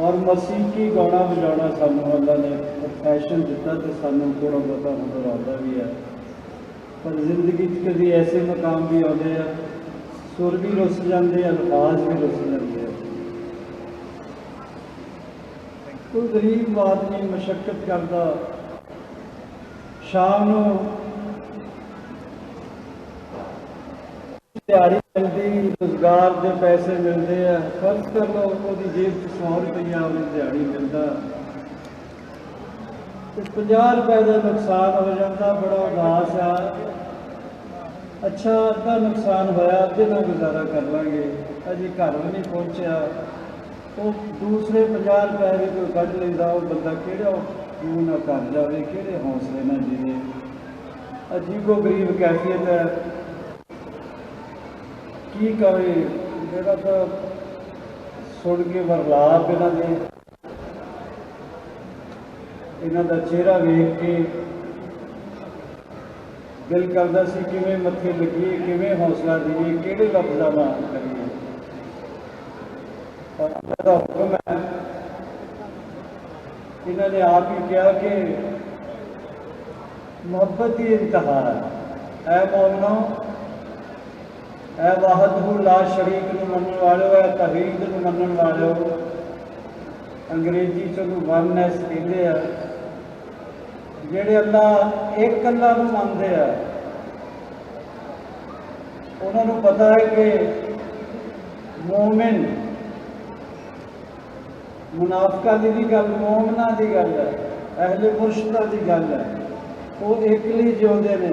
ਔਰ ਮਸੀਕੀ ਗਾਣਾ ਵਜਾਉਣਾ ਸਾਨੂੰ ਅੱਲਾ ਨੇ ਪ੍ਰੋਫੈਸ਼ਨ ਦਿੱਤਾ ਤੇ ਸਾਨੂੰ ਥੋੜਾ ਬਹੁਤਾ ਹੁਨਰ ਆਉਂਦਾ ਵੀ ਹੈ। ਪਰ ਜ਼ਿੰਦਗੀ 'ਚ ਕਦੀ ਐਸੇ ਮਕਾਮ ਵੀ ਆਉਂਦੇ ਆ, ਸੁਰ ਵੀ ਰੁੱਸ ਜਾਂਦੇ ਆ, ਅਲਫਾਜ਼ ਵੀ ਰੁੱਸ ਜਾਂਦੇ ਆ। ਕੋਈ ਗਰੀਬ ਆਦਮੀ ਮਸ਼ੱਕਤ ਕਰਦਾ, ਸ਼ਾਮ ਨੂੰ ਦਿਹਾੜੀ ਮਿਲਦੀ, ਰੁਜ਼ਗਾਰ ਦੇ ਪੈਸੇ ਮਿਲਦੇ ਆ। ਫਰਜ਼ ਕਰ ਲਓ ਉਹਦੀ ਜੇਬ 'ਚ 100 ਰੁਪਈਆ ਉਹਦੀ ਦਿਹਾੜੀ ਮਿਲਦਾ। ਤੇ 50 ਰੁਪਏ ਦਾ ਨੁਕਸਾਨ ਹੋ ਜਾਂਦਾ, ਬੜਾ ਉਦਾਸ ਆ। ਅੱਛਾ, ਅੱਧਾ ਨੁਕਸਾਨ ਹੋਇਆ, ਅੱਧੇ ਨਾਲ ਗੁਜ਼ਾਰਾ ਕਰ ਲਾਂਗੇ। ਅਜੇ ਘਰ ਵੀ ਨਹੀਂ ਪਹੁੰਚਿਆ। ਉਹ ਦੂਸਰੇ 50 ਰੁਪਏ ਵੀ ਕੋਈ ਕੱਢ ਲੈਂਦਾ, ਉਹ ਬੰਦਾ ਕਿਹੜਾ ਕਿਉਂ ਨਾ ਕਰ ਜਾਵੇ, ਕਿਹੜੇ ਹੌਸਲੇ ਨਾਲ ਜੀਵੇ। ਅਜੀਬੋ ਗਰੀਬ ਕੈਫੀਅਤ ਹੈ। ਕੀ ਕਰੇ ਜਿਹੜਾ ਤਾਂ ਸੁਣ ਕੇ ਵਰਲਾਪ ਇਹਨਾਂ ਦੇ। ਇਹਨਾਂ ਦਾ ਚਿਹਰਾ ਵੇਖ ਕੇ ਦਿਲ ਕਰਦਾ ਸੀ ਕਿਵੇਂ ਮੱਥੇ ਲੱਗੀਏ, ਕਿਵੇਂ ਹੌਸਲਾ ਦਈਏ, ਕਿਹੜੇ ਲਫ਼ਜ਼ਾਂ ਨਾਲ ਕਰੀਏ। ਪਰ ਅੱਲਾਹ ਦਾ ਹੁਕਮ ਹੈ, ਇਹਨਾਂ ਨੇ ਆਪ ਹੀ ਕਿਹਾ ਕਿ ਮੁਹੱਬਤ ਦੀ ਇੰਤਹਾ ਹੈ। ਐ ਮੌਲਨਾ ਐ ਵਾਹਦਹੁ ਲਾ ਸ਼ਰੀਕ ਨੂੰ ਮੰਨਣ ਵਾਲਿਓ, ਐ ਤਹੀਦ ਨੂੰ ਮੰਨਣ ਵਾਲਿਓ। ਅੰਗਰੇਜ਼ੀ ਚ ਉਹਨੂੰ ਵਨਨੈਸ ਕਹਿੰਦੇ ਆ। ਜਿਹੜੇ ਅੱਲਾ ਇੱਕ ਅੱਲਾ ਨੂੰ ਮੰਨਦੇ ਆ, ਉਹਨਾਂ ਨੂੰ ਪਤਾ ਹੈ ਕਿ ਮੂਮਿਨ ਮੁਨਾਫਿਕਾਂ ਦੀ ਵੀ ਗੱਲ, ਮੂਮਨਾਂ ਦੀ ਗੱਲ ਹੈ, ਅਹਲੇ ਮੁਰਸ਼ਿਦਾਂ ਦੀ ਗੱਲ ਹੈ। ਉਹ ਇਕਲੀ ਜਿਉਂਦੇ ਨੇ।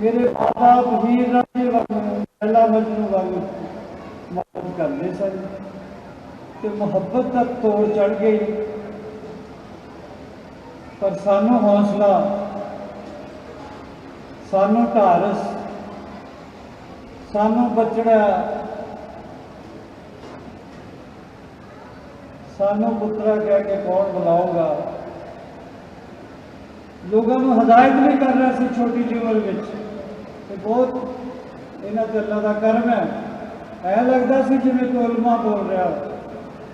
ਮੇਰੇ ਬਾਪ ਹੀਰ ਰਾਜੇ ਵਾਂਗੂ ਪਹਿਲਾ ਮਜਨੂ ਵਾਂਗੂ ਮਦਦ ਕਰਦੇ ਸਨ ਤੇ ਮੁਹੱਬਤ ਤੱਕ ਤੋੜ ਚੜ ਗਈ। ਪਰ ਸਾਨੂੰ ਹੌਸਲਾ, ਸਾਨੂੰ ਢਾਰਸ, ਸਾਨੂੰ ਬਚੜਾ, ਸਾਨੂੰ ਪੁੱਤਰਾ ਕਹਿ ਕੇ ਕੌਣ ਬੁਲਾਊਗਾ? ਲੋਕਾਂ ਨੂੰ ਹਦਾਇਤ ਵੀ ਕਰ ਰਿਹਾ ਸੀ ਛੋਟੀ ਜਿਹੀ ਉਮਰ ਵਿੱਚ। ਤੇ ਬਹੁਤ ਇਹਨਾਂ ਤੇ ਅੱਲਾ ਦਾ ਕਰਮ ਹੈ। ਐ ਲੱਗਦਾ ਸੀ ਜਿਵੇਂ ਕੋਈ ਬੋਲ ਰਿਹਾ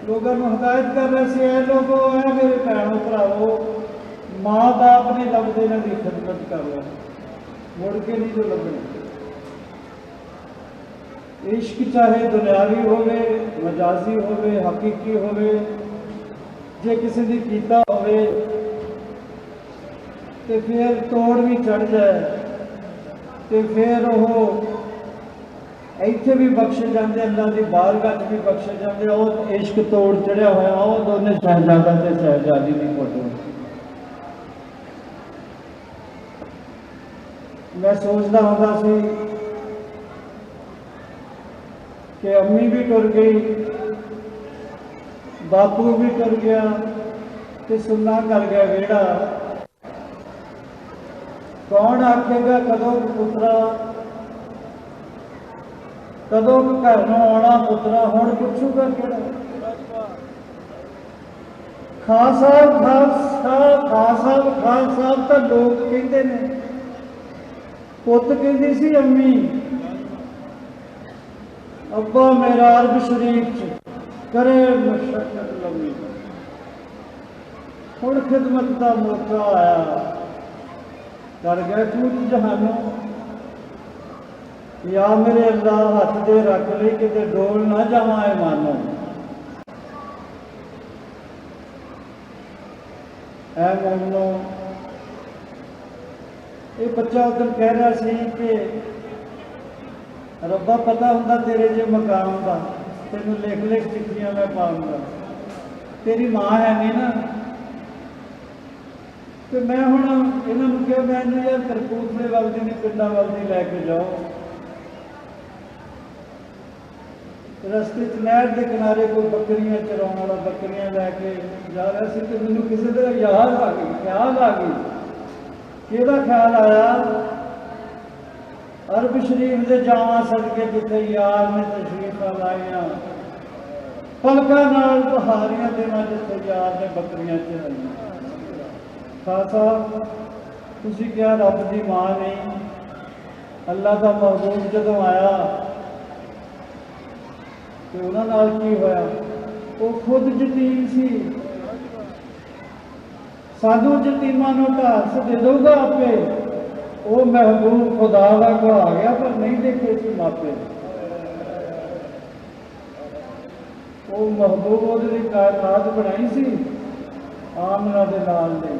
ਲੋਕਾਂ ਨੂੰ ਹਦਾਇਤ ਕਰ ਰਿਹਾ ਸੀ, ਐ ਲੋਗੋ ਐ ਮੇਰੇ ਭੈਣੋ ਭਰਾਵੋ, ਮਾਂ ਬਾਪ ਨੇ ਲੱਭਦੇ ਇਹਨਾਂ ਦੀ ਖਿਦਮਤ ਕਰ ਲਓ ਮੁੜ ਕੇ ਨਹੀਂ ਜੋ ਲੱਭਣੇ। ਇਸ਼ਕ ਚਾਹੇ ਦੁਨਿਆਵੀ ਹੋਵੇ, ਮਜਾਜ਼ੀ ਹੋਵੇ, ਹਕੀਕੀ ਹੋਵੇ, ਜੇ ਕਿਸੇ ਦੀ ਕੀਤਾ ਹੋਵੇ, ਤੇ ਫਿਰ ਤੋੜ ਵੀ ਚੜ ਜਾਏ। ਤੇ ਫਿਰ ਉਹ ਇੱਥੇ ਵੀ ਬਖਸ਼ੇ ਜਾਂਦੇ ਅੱਲਾ ਦੀ ਬਾਰਗਾਹ 'ਚ ਵੀ ਬਖਸ਼ੇ ਜਾਂਦੇ ਉਹ ਇਸ਼ਕ ਤੋੜ ਚੜਿਆ ਹੋਇਆ, ਉਹ ਦੋਨੇ ਸ਼ਹਿਜ਼ਾਦਾ ਤੇ ਸ਼ਹਿਜ਼ਾਦੀ ਦੀ ਫੋਟੋ। ਮੈਂ ਸੋਚਦਾ ਹੁੰਦਾ ਸੀ ਕਿ ਅੰਮੀ ਵੀ ਟੁਰ ਗਈ, ਬਾਪੂ ਵੀ ਟੁਰ ਗਿਆ ਤੇ ਸੁੰਨਾ ਕਰ ਗਿਆ ਵਿਹੜਾ। ਕੌਣ ਆਖੇਗਾ ਕਦੋਂ ਪੁੱਤਰਾ? ਕਦੋਂ ਘਰ ਨੂੰ ਆਉਣਾ ਪੁੱਤਰਾ? ਹੁਣ ਪੁੱਛੂਗਾ ਕਿਹੜਾ? ਖਾਨ ਸਾਹਿਬ ਖਾਨ ਸਾਹਿਬ ਤਾਂ ਲੋਕ ਕਹਿੰਦੇ ਨੇ। ਪੁੱਤ ਕਹਿੰਦੀ ਸੀ, ਅੰਮੀ, ਅੱਬਾ ਮੇਰਾ ਅਰਬ ਸ਼ਰੀਫ ਚ ਕਰੇ ਮਸ਼ਕਤ ਲੰਮੀ ਹੁਣ ਖਿਦਮਤ ਦਾ ਮੌਕਾ ਆਇਆ। ਕਰ ਗਏ ਤੂੰ ਜਹਾਨੋਂ। ਯਾ ਮੇਰੇ ਅੱਲਾ ਹੱਥ ਦੇ ਰੱਖ ਲਈ, ਕਿਤੇ ਡੋਲ ਨਾ ਜਾਵਾਂ ਇਹ ਮਾਨੋ। ਐ ਮੋਮਨੋ ਇਹ ਬੱਚਾ ਉਦੋਂ ਕਹਿ ਰਿਹਾ ਸੀ ਕਿ ਰੱਬਾ ਪਤਾ ਹੁੰਦਾ ਤੇਰੇ ਜੇ ਮਕਾਮ ਦਾ, ਤੈਨੂੰ ਲਿਖ ਲਿਖ ਚਿੱਠੀਆਂ ਮੈਂ ਪਾਉਂਗਾ ਤੇਰੀ ਮਾਂ ਹੈ ਨਹੀਂ ਨਾ ਤੇ ਮੈਂ ਹੁਣ ਇਹਨਾਂ ਨੂੰ ਕਿਹਾ, ਮੈਂ ਇਹਨੂੰ ਯਾਰ ਕਰਪੂਰਥਲੇ ਵੱਲ ਦੀ ਨਹੀਂ ਪਿੰਡਾਂ ਵੱਲ ਦੀ ਲੈ ਕੇ ਜਾਓ। ਰਸਤੇ 'ਚ ਨਹਿਰ ਦੇ ਕਿਨਾਰੇ ਕੋਈ ਬੱਕਰੀਆਂ ਚਰਾਉਣ ਵਾਲਾ ਬੱਕਰੀਆਂ ਲੈ ਕੇ ਜਾ ਰਿਹਾ ਸੀ ਤੇ ਮੈਨੂੰ ਕਿਸੇ ਦਾ ਯਾਦ ਆ ਗਈ, ਖਿਆਲ ਆ ਗਈ। ਕਿਹਦਾ ਖਿਆਲ ਆਇਆ? ਅਰਬ ਸ਼ਰੀਫ ਦੇ ਜਾਵਾਂ ਸਦਕੇ ਜਿੱਥੇ ਯਾਰ ਨੇ ਤਸ਼ਰੀਫਾਂ ਲਾਈਆਂ। ਪਲਕਾਂ ਨਾਲ ਬਹਾਰੀਆਂ ਦੇ ਨਾਲ ਜਿੱਥੇ ਯਾਰ ਨੇ ਬੱਕਰੀਆਂ ਚਰਾਈਆਂ। ਖਾਲਸਾ, ਤੁਸੀਂ ਕਿਹਾ ਰੱਬ ਦੀ ਮਾਂ ਨਹੀਂ, ਅੱਲਾ ਦਾ ਮਹਬੂਬ ਜਦੋਂ ਆਇਆ, ਤੇ ਉਹਨਾਂ ਨਾਲ ਕੀ ਹੋਇਆ? ਉਹ ਖੁਦ ਯਤੀਮ ਸੀ। ਸਾਧੂ ਯਤੀਮਾਂ ਨੂੰ ਢਾਸ ਦੇ ਦਊਗਾ ਆਪੇ। ਉਹ ਮਹਿਬੂਬ ਖੁਦਾ ਦਾ ਕੋ ਆ ਗਿਆ, ਪਰ ਨਹੀਂ ਦੇਖੇ ਸੀ ਮਾਪੇ। ਉਹ ਮਹਿਬੂਬ ਉਹਦੇ ਲਈ ਕਾਇਨਾਤ ਬਣਾਈ ਸੀ, ਆਮਨਾ ਦੇ ਨਾਲ ਨਹੀਂ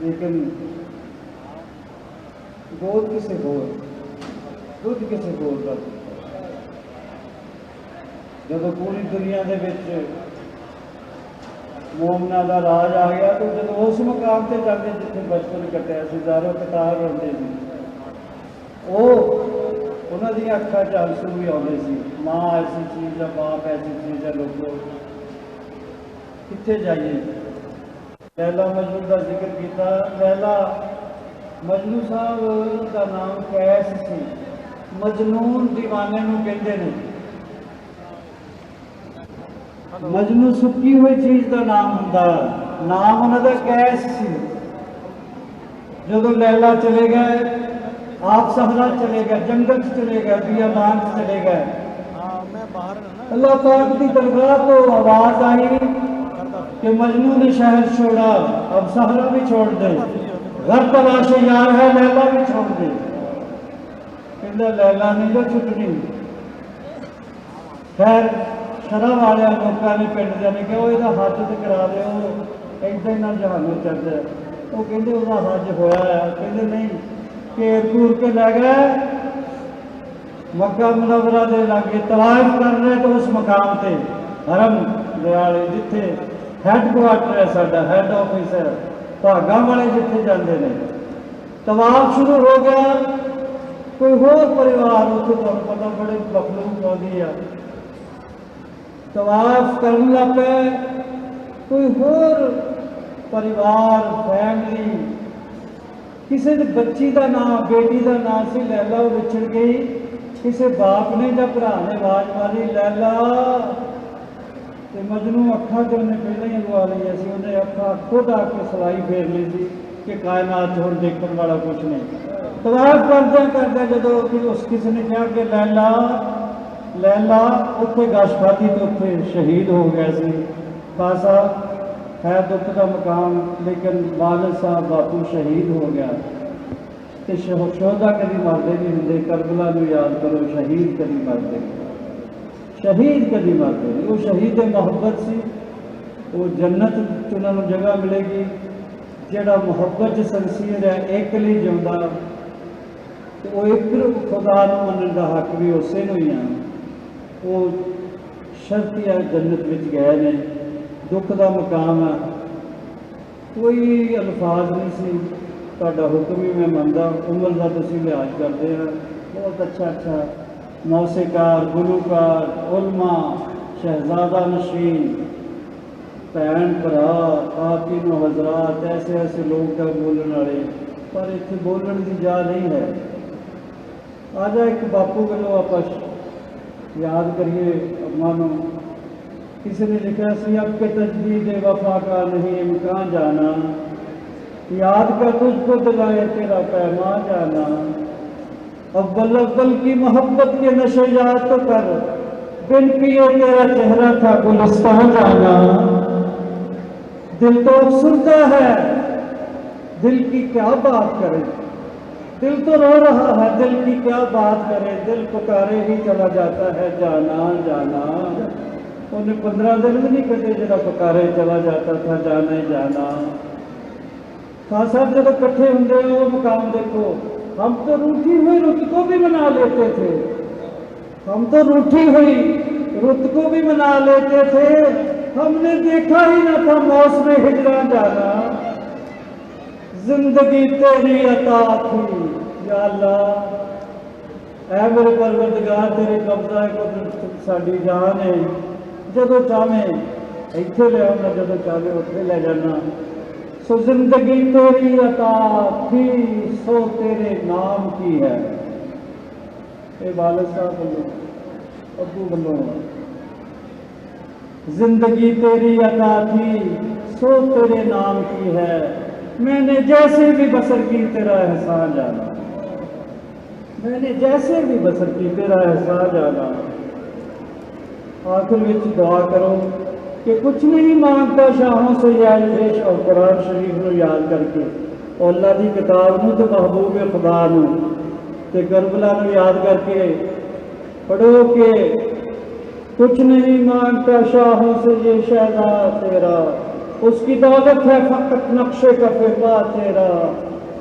لیکن گود کسے گود، دودھ کسے گود کا؟ جب پوری دنیا دے وچ مومنا دا راج آ گیا تو جب اس مقام تے جا جتے جتنے بچپن کٹیا سی دارو کتار ہوندے سی۔ او انہاں دی اکھا چ آنسو بھی ہونے سی۔ ماں ایسی چیز ہے، باپ ایسی چیز ہے لوگوں کتے جائیے؟ پہلا مجلو کا ذکر کیتا پہلا مجلو صاحب کا نام کیس سی مجنون دیوانے نو کہتے ہیں مجنو سکی ہوئی چیز دا نام ہوندا نام ਉਹਨਾਂ ਦਾ ਕੈਸ سی ਜਦੋਂ ਲੈਲਾ ਚਲੇ ਗਏ ਆਪ ਸਹਰਾ ਚਲੇ ਗਏ ਜੰਗਲ ਚ ਚਲੇ ਗਏ ਬਿਆਬਾਨ ਚ ਚਲੇ ਗਏ। ਹਾਂ ਮੈਂ ਬਾਹਰ ਨਾ ਅੱਲਾਹ ਪਾਕ کہ مجنو نے شہر چھوڑا، اب سہرہ بھی چھوڑ دے۔ غر پر آشے یار ہے لیلہ بھی چھوڑ دے۔ کہ لیلہ نے جو چھوڑی خیر، شرح والے لوگوں نے پنڈ دے نے کہ وہ یہ ہاتھ سے کرا دے ہو ایسے ہی نہ جہانو چڑھتا دے وہ کہیں دے کہتے ہاتھ حج ہویا ہے۔ کہیں دے نہیں کہ ایرکور کے لے گئے۔ مکہ منورہ دے لاگے تلاش کر رہے تو اس مقام تھے حرم دیالے جتے ਹੈੱਡਕੁਆਰਟਰ ਹੈ ਸਾਡਾ ਹੈੱਡ ਆਫਿਸ ਹੈ ਭਾਗਾਂ ਵਾਲੇ ਜਿੱਥੇ ਜਾਂਦੇ ਨੇ। ਤਵਾਫ ਸ਼ੁਰੂ ਹੋ ਗਿਆ। ਕੋਈ ਹੋਰ ਪਰਿਵਾਰ ਉੱਥੇ ਤੁਹਾਨੂੰ ਪਤਾ ਬੜੇ ਮਖਲੂਕ ਆਉਂਦੀ ਆ। ਤਵਾਫ ਕਰਨ ਲੱਗ ਪਏ। ਕੋਈ ਹੋਰ ਪਰਿਵਾਰ ਫੈਮਿਲੀ ਕਿਸੇ ਦੇ ਬੱਚੀ ਦਾ ਨਾਮ ਬੇਟੀ ਦਾ ਨਾਮ ਸੀ ਲੈਲਾ, ਉਹ ਵਿਛੜ ਗਈ। ਕਿਸੇ ਬਾਪ ਨੇ ਜਾਂ ਭਰਾ ਨੇ ਆਵਾਜ਼ ਮਾਰੀ, ਲੈਲਾ مجنو اکھا جو انہیں پہلے ہی لگا لی تھی کہ کائنات دیکھنے والا کچھ نہیں پار کردہ کردہ جب اس کسی نے کہا کہ لیلا لیلا اتھے گاشپا تو اتھے شہید ہو گئے سی پاسا ہے دکھ کا مقام لیکن والد صاحب باپو شہید ہو گیا کہ شہدہ کری مردے بھی ہوں کربلا کو یاد کرو شہید کدی مرد شہید کلمہ کریں وہ شہید محبت سی وہ جنت چنن جگہ ملے گی جڑا محبت سنسیر ہے، ایک لی جمدہ وہ ایک خدا نو منن حق بھی اسے نو ہی ہیں وہ شرطی ہے جنت وچ گئے نے، دکھ دا مقام ہے۔ کوئی الفاظ نہیں سی۔ تا حکم میں مندہ عمر دا تسی لحاظ کرتے ہیں۔ بہت اچھا اچھا موسیقار گلوکار، علماء، شہزادہ نشین بھن بھرا خواتین و حضرات، ایسے ایسے لوگ کا بولن والے۔ پر اتنے بولن کی جا نہیں ہے۔ آجا ایک باپو گلو واپس۔ یاد کریے مانو کسی نے لکھا سی، اب کے تجدید وفا کا نہیں امکان جانا؟ یاد کا تجھ کو دلائے تیرا پیما جانا۔ اول اول کی محبت کے نشے یاد کر۔ بن پیو تیرا چہرہ تھا گلستان جانا۔ دل تو افسردہ ہے۔ دل کی کیا بات کرے۔ دل تو رو رہا ہے۔ دل کی کیا بات کرے۔ دل پکارے ہی چلا جاتا ہے۔ جانا جانا۔ انہیں پندرہ دل بھی نہیں کٹے جڑا پکارے چلا جاتا تھا۔ جانے، جانا۔ خان صاحب جب کٹھے ہندے وہ مقام دیکھو۔ ہم تو روٹھی ہوئی رت کو بھی منا لیتے تھے۔ ہم تو روٹھی ہوئی رت کو بھی منا لیتے تھے۔ ہم نے دیکھا ہی نہ تھا موسم ہجرا جانا۔ زندگی تیری عطا تھی، یا اللہ۔ اے میرے پروردگار، تیرے قبضہ ہے کوئی ساڈی جان ہے۔ جدو چاہے ایتھے لے آنا جدو چاہے اتنے لے جانا۔ سو زندگی تیری عطا تھی، سو تیرے نام کی ہے۔ اے والد صاحب بولو ابو بلو زندگی تیری عطا تھی، سو تیرے نام کی ہے۔ میں نے جیسے بھی بسر کی تیرا احسان جانا۔ میں نے جیسے بھی بسر کی تیرا احسان جانا۔ آخر دعا کرو۔ کہ کچھ نہیں مانگتا، شاہوں سے یاد پیش اور قرآن شریف نو یاد کر کے اور اللہ دی کتاب نو تو محبوب خدا نو تے کربلا نو یاد کر کے پڑھو کہ کچھ نہیں مانگتا، شاہوں سے یہ شہدہ تیرا، اس کی دولت ہے فقط نقش کا فقہ تیرا۔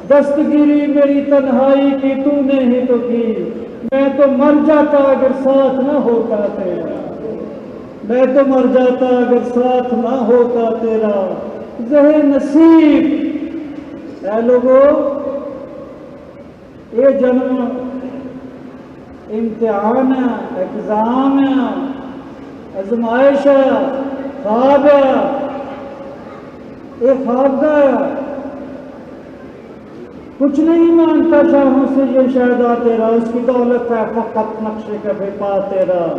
دستگیری میری تنہائی کی تو نے ہی تو کی، میں تو مر جاتا اگر ساتھ نہ ہوتا تیرا۔ میں تو مر جاتا اگر ساتھ نہ ہوتا تیرا۔ زہ نصیب۔ اے لوگو یہ جنم امتحان ہے اقزام ہے، ازمائش ہے، خواب ہے۔ یہ خواب دا ہے کچھ نہیں مانتا شاہوں سے، یہ شہدہ تیرا اس کی دولت ہے، فقط نقشے کا بھی پا تیرا۔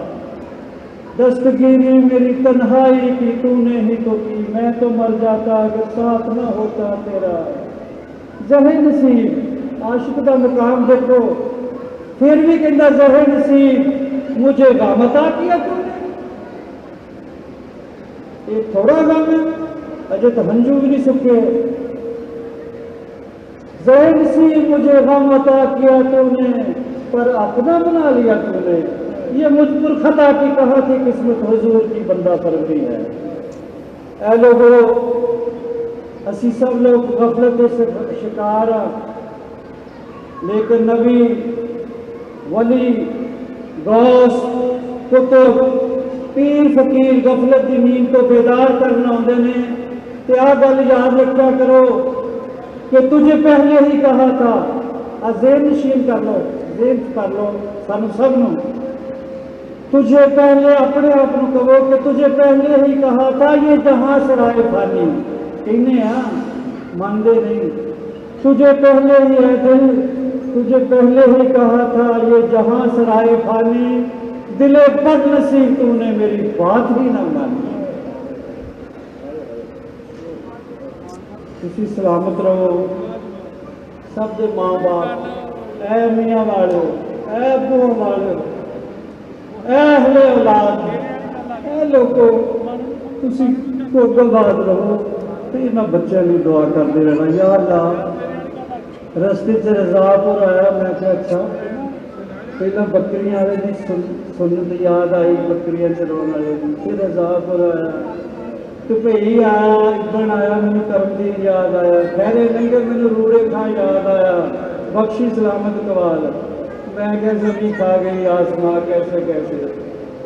دستگیری میری تنہائی کی تو نے ہی تو کی، میں تو مر جاتا اگر ساتھ نہ ہوتا تیرا۔ زہر نصیب، عاشق کا مقام دیکھو۔ پھر بھی کہنا زہر نصیب، مجھے غامتا کیا تو نے۔ یہ تھوڑا غم ہے اجے تو ہنجو بھی نہیں سکے۔ زہر نصیب، مجھے غم عطا کیا تو نے، پر اپنا بنا لیا تو نے۔ یہ مجھ پر خطا کی کہاں تھی قسمت حضور کی بندہ فرمی ہے؟ اے لوگو، اسی سب لوگ غفلت سے شکار لیکن نبی، ولی دوست کتب پیر فقیر غفلت کی نیند کو بیدار کرنا ہوں دینے تو آ گل یاد رکھا کرو کہ تجھے پہلے ہی کہا تھا، آ نشین کر لو زین کر لو سانو سب نو۔ تجھے پہلے اپنے آپ کو کہو کہ تجھے پہلے ہی کہا تھا یہ جہاں سرائے فانی انہیں ہاں مندے نہیں۔ تجھے پہلے ہی ہے دل۔ تجھے پہلے ہی کہا تھا یہ جہاں سرائے فانی دلِ پر نصیب تو نے میری بات بھی نہ مانی۔ کسی سلامت رہو۔ سب دے ماں باپ، اے میاں والو، اے بو والو۔ اہل اولاد، اے تسی رہو۔ تو دعا رہنا۔ یا اللہ رضا آیا۔ میں اچھا بکریاں دی سنت یاد آئی، بکریاں دی۔ پھر رضا آیا۔ تو آیا آیا کرم یاد آیا۔ لنگر روڑے کھا یاد آیا۔ بخشی سلامت قوال ਮੈਂ ਕੈਸੇ ਜ਼ਮੀਨ ਖਾ ਗਈ ਆਸਮਾਂ ਕੈਸੇ ਕੈਸੇ।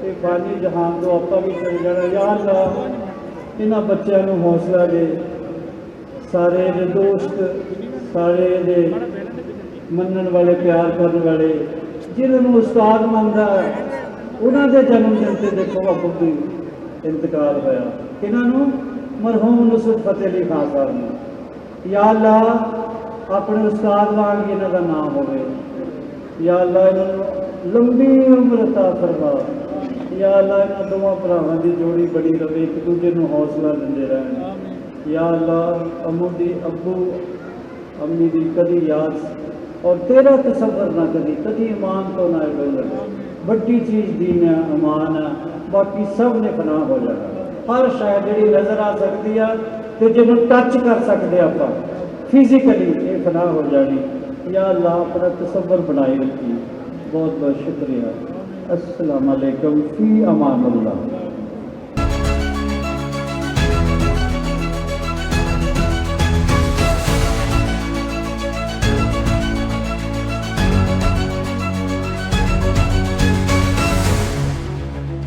ਤੇ ਫਾਨੀ ਜਹਾਨ ਤੋਂ ਆਪਾਂ ਵੀ ਚਲ ਜਾਣਾ। ਯਾ ਅੱਲਾ ਇਹਨਾਂ ਬੱਚਿਆਂ ਨੂੰ ਹੌਸਲਾ ਦੇ। ਸਾਰੇ ਦੇ ਦੋਸਤ, ਸਾਰੇ ਦੇ ਮੰਨਣ ਵਾਲੇ, ਪਿਆਰ ਕਰਨ ਵਾਲੇ, ਜਿਹਨਾਂ ਨੂੰ ਉਸਤਾਦ ਮੰਨਦਾ ਉਹਨਾਂ ਦੇ ਜਨਮ ਦਿਨ ਤੇ ਦੇਖੋ ਅੱਬੂ ਦੀ ਇੰਤਕਾਲ ਹੋਇਆ। ਇਹਨਾਂ ਨੂੰ ਮਰਹੂਮ ਨੁਸਰਤ ਫਤਿਹ ਅਲੀ ਖਾਨ ਸਾਹਿਬ ਨੂੰ। ਯਾ ਅੱਲਾ ਆਪਣੇ ਉਸਤਾਦ ਵਾਂਗ ਇਹਨਾਂ ਦਾ ਨਾਮ ਹੋਵੇ। یا اللہ انہوں لمبی عمر عطا فرما۔ یا اللہ انہوں دونوں بھراواں دی جوڑی بڑی رہے، ایک دوسرے نو حوصلہ دیندے رہن۔ یا اللہ امو دی ابو، امی دی کدی یاد، اور تیرا تصور نہ کدی کدی ایمان تو نہ اڑو بڑی چیز دین ہے، امان ہے، باقی سب نے پناہ ہو جائے ہر شاید جڑی نظر آ سکتی ہے، تے جنوں ٹچ کر سکتے آپا فزیکلی یہ پناہ ہو جانی۔ یا اللہ اپنا تصور بنائی رکھی بہت بہت شکریہ۔ السلام علیکم فی امان اللہ۔